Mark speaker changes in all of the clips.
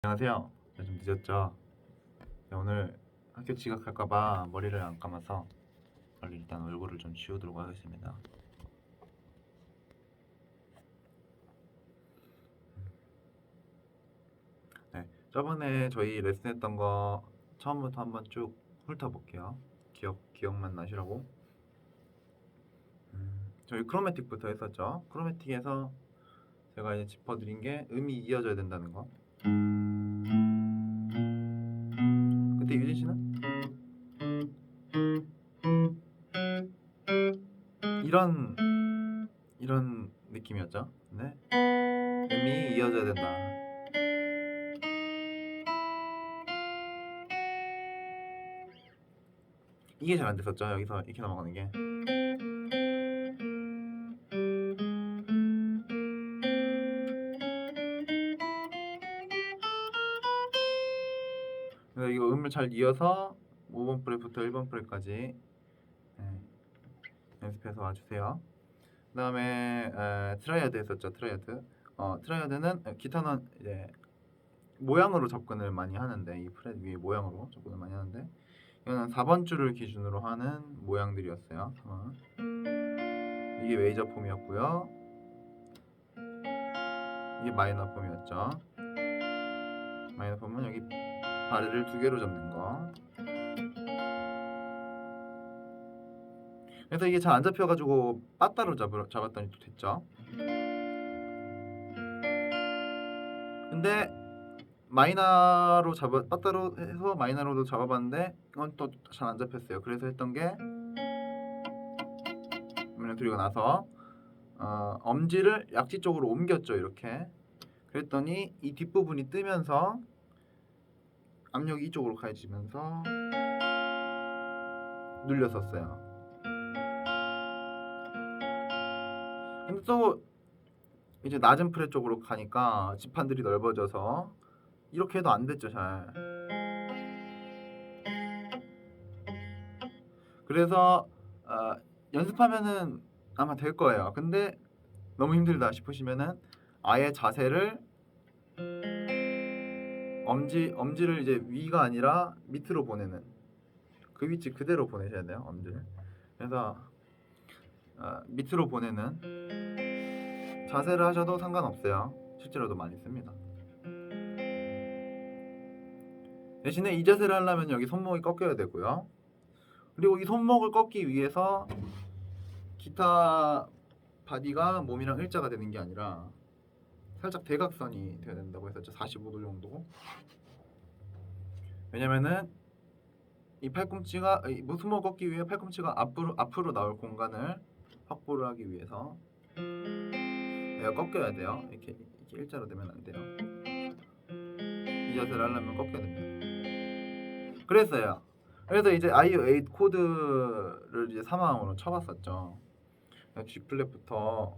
Speaker 1: 안녕하세요. 네, 좀 늦었죠? 네, 오늘 학교 지각할까봐 머리를 안 감아서 빨리 일단 얼굴을 좀 지우도록 하겠습니다. 네, 저번에 저희 레슨했던 거 처음부터 한번 쭉 훑어볼게요. 기억 기억만 나시라고. 음, 저희 크로매틱부터 했었죠. 크로매틱에서 제가 이제 짚어드린 게 음이 이어져야 된다는 거. 그때 유진 씨는 이런 이런 느낌이었죠. 네. 음이 이어져야 된다. 이게 잘 안 됐었죠. 여기서 이렇게 넘어가는 게. 그래서 이거 음을 잘 이어서 5번 프렛부터 1번 프렛까지 네, 연습해서 와주세요. 그 다음에 에, 트라이아드 했었죠. 트라이아드. 어, 트라이아드는 에, 기타는 이제 모양으로 접근을 많이 하는데 이 프렛 위에 모양으로 접근을 많이 하는데 이거는 4번 줄을 기준으로 하는 모양들이었어요. 어. 이게 메이저 폼이었고요. 이게 마이너 폼이었죠. 마이너 폼은 여기 바리를 두 개로 접는 거. 그래서 이게 잘 안 잡혀가지고 빠따로 잡, 잡았더니 또 됐죠. 근데 마이너로 잡아 빠따로 해서 마이너로도 잡아봤는데 이건 또 잘 안 잡혔어요. 그래서 했던 게 음을 들이고 나서 어, 엄지를 약지 쪽으로 옮겼죠. 이렇게. 그랬더니 이 뒷부분이 뜨면서 압력이 이쪽으로 가해지면서 눌렸었어요. 근데 또 이제 낮은 프렛 쪽으로 가니까 지판들이 넓어져서 이렇게 해도 안 됐죠, 잘. 그래서 어, 연습하면은 아마 될 거예요. 근데 너무 힘들다 싶으시면은 아예 자세를 엄지 엄지를 이제 위가 아니라 밑으로 보내는 그 위치 그대로 보내셔야 돼요 엄지를. 그래서 어, 밑으로 보내는 자세를 하셔도 상관없어요. 실제로도 많이 씁니다. 대신에 이 자세를 하려면 여기 손목이 꺾여야 되고요. 그리고 이 손목을 꺾기 위해서 기타 바디가 몸이랑 일자가 되는 게 아니라 살짝 대각선이 돼야 된다고 했었죠. 45도 정도. 왜냐면은 이 팔꿈치가 이 무스모 걷기 위해 팔꿈치가 앞으로 앞으로 나올 공간을 확보를 하기 위해서 내가 꺾여야 돼요. 이렇게 이렇게 일자로 되면 안 돼요. 이 자세를 하려면 꺾여야 됩니다. 그랬어요. 그래서 이제 아이유 8 코드를 이제 3화음으로 쳐봤었죠. G 플랫부터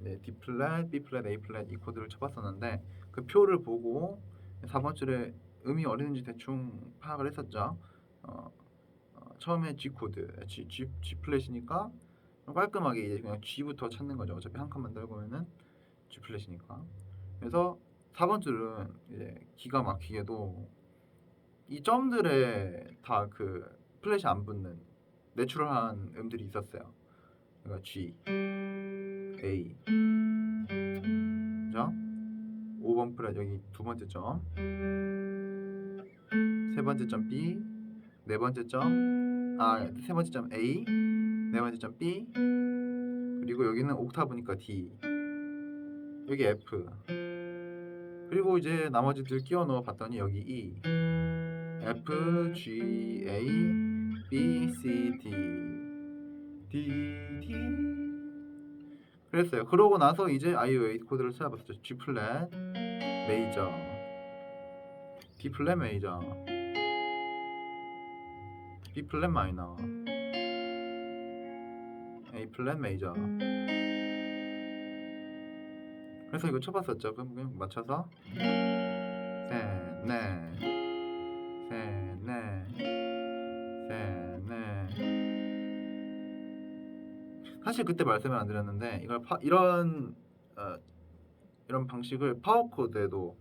Speaker 1: 네, D 플랫, B 플랫, A 플랫 이 코드를 쳐봤었는데 그 표를 보고 4번 줄에 음이 어디는지 대충 파악을 했었죠. 어, 어, 처음에 G 코드, G, G, G 플랫이니까 깔끔하게 이제 그냥 G부터 찾는 거죠. 어차피 한 칸만 들고면은 G 플랫이니까. 그래서 4번 줄은 이제 기가 막히게도 이 점들에 다 그 플랫이 안 붙는 내추럴한 음들이 있었어요. 그러니까 G, A. 자 5번 프렛 여기 두 번째 점. 세 번째 점 B. 네 번째 점 아세 번째 점 A. 네 번째 점 B. 그리고 여기는 옥타브니까 D. 여기 F. 그리고 이제 나머지들 끼워 넣어 봤더니 여기 E. F G A B C D. D D 그랬어요. 그러고 나서 이제 IO8 코드를 찾아봤어요. G 플랫 메이저, D 플랫 메이저, B 플랫 마이너, A 플랫 메이저. 그래서 이거 쳐봤었죠. 그럼 그냥 맞춰서 넷, 셋, 넷. 사실 그때 말씀을 안 드렸는데 이걸 파, 이런 어, 이런 방식을 파워 코드에도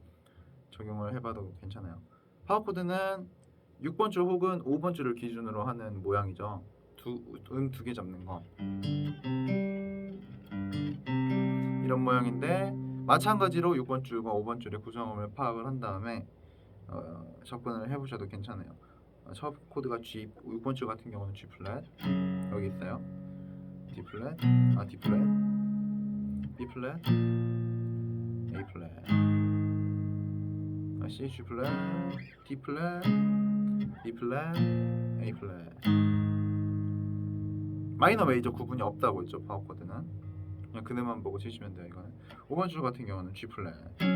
Speaker 1: 적용을 해봐도 괜찮아요. 파워 코드는 6번 줄 혹은 5번 줄을 기준으로 하는 모양이죠. 두음 두 개 잡는 거 이런 모양인데 마찬가지로 6번 줄과 5번 줄의 구성음을 파악을 한 다음에 어, 접근을 해보셔도 괜찮아요. 어, 첫 코드가 G, 6번 줄 같은 경우는 G 플랫 여기 있어요. D 플랫, 아 D 플랫, B 플랫, A 플랫, 아, C, G 플랫, D 플랫, B 플랫, A 플랫. 마이너 메이저 구분이 없다고 했죠 파워 코드는. 그냥 그네만 보고 치시면 돼요 이거는. 5번 줄 같은 경우는 G 플랫, 음,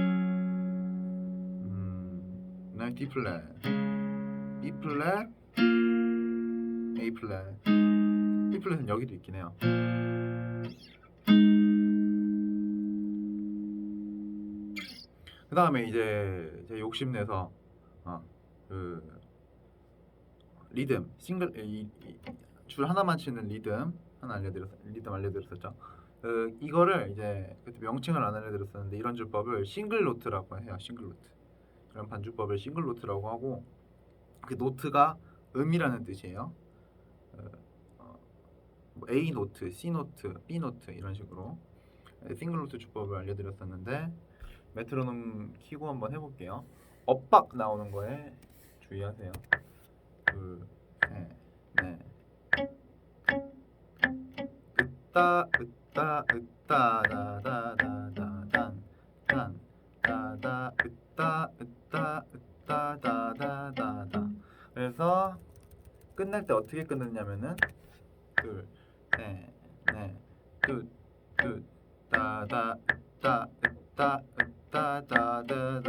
Speaker 1: 네 D 플랫, B 플랫, A 플랫. B 플랫은 여기도 있긴 해요. 그 다음에 이제 제 욕심내서 어, 그 리듬 싱글 이, 이, 줄 하나만 치는 리듬 하나 알려드렸 리듬 알려드렸었죠. 그 이거를 이제 그때 명칭을 안 알려드렸었는데 이런 줄법을 싱글 노트라고 해요. 싱글 노트. 이런 반주법을 싱글 노트라고 하고 그 노트가 음이라는 뜻이에요. A 노트, C 노트, B 노트 이런 식으로 네, 싱글 노트 주법을 알려드렸었는데 메트로놈 키고 한번 해볼게요. 엇박 나오는 거에 주의하세요. 둘, 셋, 넷. 으따, 으따, 으따, 다다다다단, 단, 다다, 으따, 으따, 으따, 다다다다. 그래서 끝날 때 어떻게 끝냈냐면은 둘, 셋, 넷, 뚜, 뚜, 따다, 으따, 으따, 으따, 다다다다다,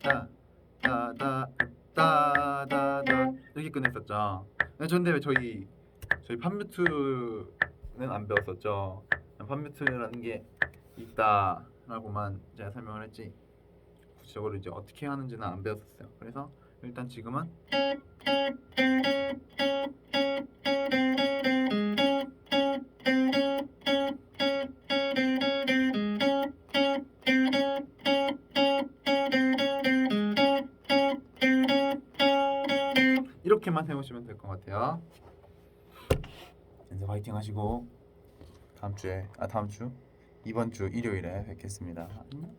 Speaker 1: 따, 따다, 으따, 다다 이렇게 끝냈었죠. 네, 왜 저희 저희 판뮤트는 안 배웠었죠. 판뮤트라는 게 있다라고만 제가 설명을 했지 구체적으로 이제 어떻게 하는지는 안 배웠었어요. 그래서 일단 지금은 이렇게만 해오시면 될 것 같아요. 연습 화이팅 하시고 다음 주에 아 다음 주 이번 주 일요일에 뵙겠습니다. 안녕.